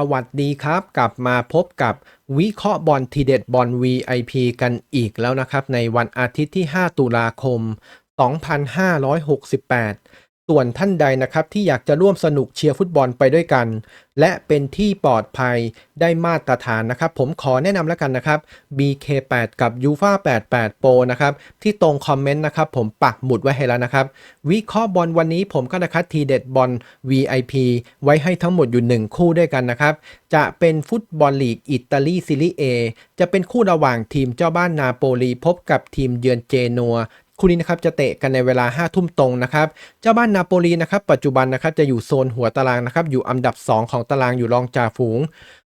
สวัสดีครับ กลับมาพบกับวิเคราะห์บอลทีเด็ดบอล VIP กันอีกแล้วนะครับ ในวันอาทิตย์ที่ 5 ตุลาคม 2568 ส่วนท่านใดนะครับที่อยากจะร่วมสนุกเชียร์ฟุตบอลไปด้วยกัน และเป็นที่ปลอดภัยได้มาตรฐานนะครับ ผมขอแนะนำแล้วกันนะครับ BK8 กับ u f a 88 Pro นะครับ ที่ตรงคอมเมนต์นะครับ ผมปักหมุดไว้ให้แล้วนะครับ วิเคราะห์บอลวันนี้ผมก็นะครับทีเด็ดบอล VIP ไว้ให้ทั้งหมดอยู่ 1 คู่ด้วยกันนะครับ จะเป็นฟุตบอลลีกอิตาลีซีรีเอจะเป็นคู่ระหว่างทีมเจ้าบ้านนาโปลีพบกับทีมเยือนเจนัว คู่นี้นะครับจะเตะกันในเวลา5ทุ่มตรงนะครับเจ้าบ้านนาโปลีนะครับปัจจุบันนะครับจะอยู่โซนหัวตารางนะครับอยู่อันดับ 2 ของตารางอยู่รองจ่าฝูง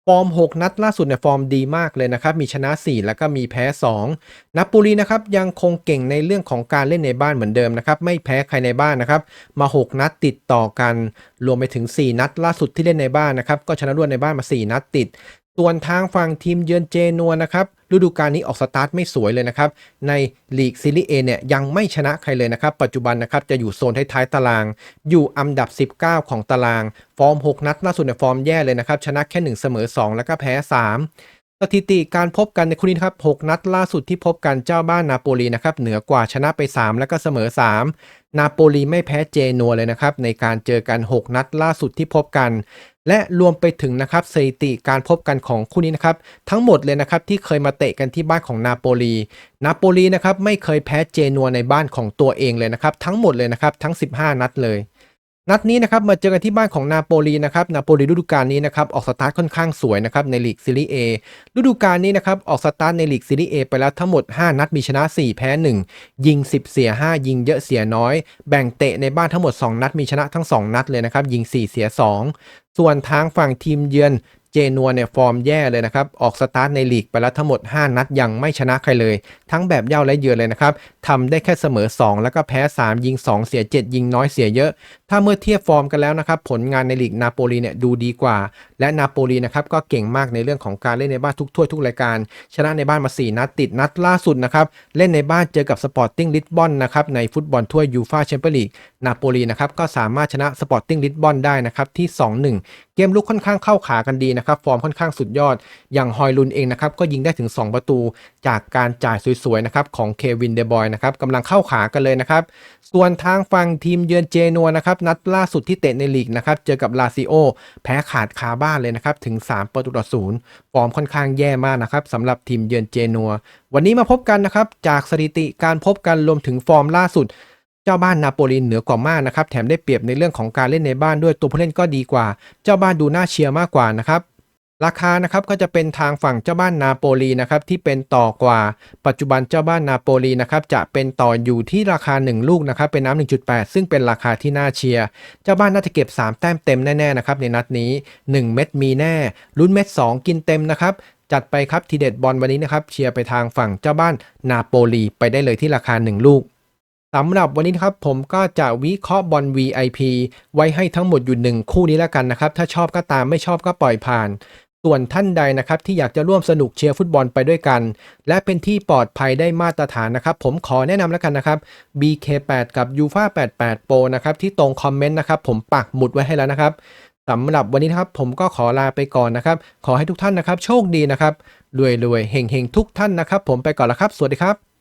ฟอร์ม 6 นัดล่าสุดในยฟอร์มดีมากเลยนะครับ มีชนะ 4 แล้วก็มีแพ้ 2นาโปลีนะครับยังคงเก่งในเรื่องของการเล่นในบ้านเหมือนเดิมนะครับไม่แพ้ใครในบ้านนะครับมา 6 นัดติดต่อกัน รวมไปถึง 4 นัดล่าสุดที่เล่นในบ้านนะครับก็ชนะรวดในบ้านมา 4 นัดติด ส่วนทางฝั่งทีมเยือนเจนัวนะครับฤดูกาลนี้ออกสตาร์ทไม่สวยเลยนะครับ ในลีกซีรีส์เอเนี่ยยังไม่ชนะใครเลยนะครับ ปัจจุบันนะครับจะอยู่โซนท้ายๆตาราง อยู่อันดับ 19 ของตาราง ฟอร์ม 6 นัดล่าสุดในยฟอร์มแย่เลยนะครับ ชนะแค่ 1 เสมอ 2 แล้วก็แพ้ 3 สถิติการพบกันในคู่นี้ครับ6นัดล่าสุดที่พบกันเจ้าบ้านนาโปลีนะครับเหนือกว่าชนะไป 3 แล้วก็เสมอ 3 นาโปลีไม่แพ้เจนัวเลยนะครับในการเจอกัน 6 นัดล่าสุดที่พบกัน และรวมไปถึงนะครับสถิติการพบกันของคู่นี้นะครับทั้งหมดเลยนะครับที่เคยมาเตะกันที่บ้านของนาโปลีนาโปลีนะครับไม่เคยแพ้เจนัวในบ้านของตัวเองเลยนะครับทั้งหมดเลยนะครับทั้ง 15 นัดเลย นัดนี้นะครับมาเจอกันที่บ้านของนาโปลีนะครับนาโปลีฤดูกาลนี้นะครับออกสตาร์ทค่อนข้างสวยนะครับในลีกซีรีส์เอฤดูกาลนี้นะครับออกสตาร์ทในลีกซีรีส์เอไปแล้วทั้งหมด 5 นัดมีชนะ 4 แพ้ 1 ยิง 10 เสีย 5 ยิงเยอะเสียน้อย แบ่งเตะในบ้านทั้งหมด 2 นัดมีชนะทั้ง 2 นัดเลยนะครับยิง 4 เสีย 2 ส่วนทางฝั่งทีมเยือนเจนัวเนี่ยฟอร์มแย่เลยนะครับออกสตาร์ทในลีกไปแล้วทั้งหมด 5 นัดยังไม่ชนะใครเลย ทั้งแบบเย่าและเยือนเลยนะครับทำได้แค่เสมอ 2 แล้วก็แพ้ 3 ยิง 2 เสีย 7 ยิงน้อยเสียเยอะถ้าเมื่อเทียบฟอร์มกันแล้วนะครับ ผลงานในลีกนาโปลีเนี่ยดูดีกว่า และนาโปลีนะครับก็เก่งมากในเรื่องของการเล่นในบ้านทุกถ้วยทุกรายการ ชนะในบ้านมา 4 นัดติดนัดล่าสุดนะครับเล่นในบ้านเจอกับสปอร์ติ้งลิสบอนนะครับในฟุตบอลถ้วยยูฟาแชมเปี้ยนลีกนาโปลีนะครับก็สามารถชนะสปอร์ติ้งลิสบอนได้นะครับที่ 2-1 เกมลุกค่อนข้างเข้าขากันดีนะครับฟอร์มค่อนข้างสุดยอด อย่างฮอยลุนเองนะครับก็ยิงได้ถึง 2 ประตูจากการจ่ายสวยๆนะครับของเควินเดบอยนะครับกำลังเข้าขากันเลยนะครับส่วนทางฝั่งทีมเยือนเจนัวนะครับนัดล่าสุดที่เตะในลีกนะครับ เจอกับลาซิโอ แพ้ขาดคาบ้านเลยนะครับ ถึง 3 ประตูต่อศูนย์ฟอร์มค่อนข้างแย่มากนะครับสำหรับทีมเยือนเจนัว วันนี้มาพบกันนะครับ จากสถิติการพบกันรวมถึงฟอร์มล่าสุดเจ้าบ้านนาโปลีเหนือกว่ามากนะครับ แถมได้เปรียบในเรื่องของการเล่นในบ้านด้วยตัวผู้เล่นก็ดีกว่า เจ้าบ้านดูน่าเชียร์มากกว่านะครับ ราคานะครับก็จะเป็นทางฝั่งเจ้าบ้านนาโปลีนะครับที่เป็นต่อกว่าปัจจุบันเจ้าบ้านนาโปลีนะครับจะเป็นต่ออยู่ที่ราคา 1 ลูกนะครับเป็นน้ำ1.8 ซึ่งเป็นราคาที่น่าเชียร์เจ้าบ้านน่าจะเก็บ 3 แต้มเต็มแน่ๆนะครับในนัดนี้ 1 เม็ดมีแน่ลุ้นเม็ด 2 กินเต็มนะครับจัดไปครับทีเด็ดบอลวันนี้นะครับเชียร์ไปทางฝั่งเจ้าบ้านนาโปลีไปได้เลยที่ราคา 1 ลูกสำหรับวันนี้นะครับผมก็จะวิเคราะห์บอล VIP ไว้ให้ทั้งหมดอยู่ 1 คู่นี้แล้วกันนะครับถ้าชอบก็ตามไม่ชอบก็ปล่อยผ่าน ส่วนท่านใดนะครับที่อยากจะร่วมสนุกเชียร์ฟุตบอลไปด้วยกัน และเป็นที่ปลอดภัยได้มาตรฐานนะครับ ผมขอแนะนำแล้วกันนะครับ BK8 กับ u f a 88 Pro นะครับที่ตรงคอมเมนต์นะครับผมปักหมุดไว้ให้แล้วนะครับสำหรับวันนี้นะครับผมก็ขอลาไปก่อนนะครับ ขอให้ทุกท่านนะครับ โชคดีนะครับรวยๆเฮงๆทุกท่านนะครับ ผมไปก่อนแล้วครับ สวัสดีครับ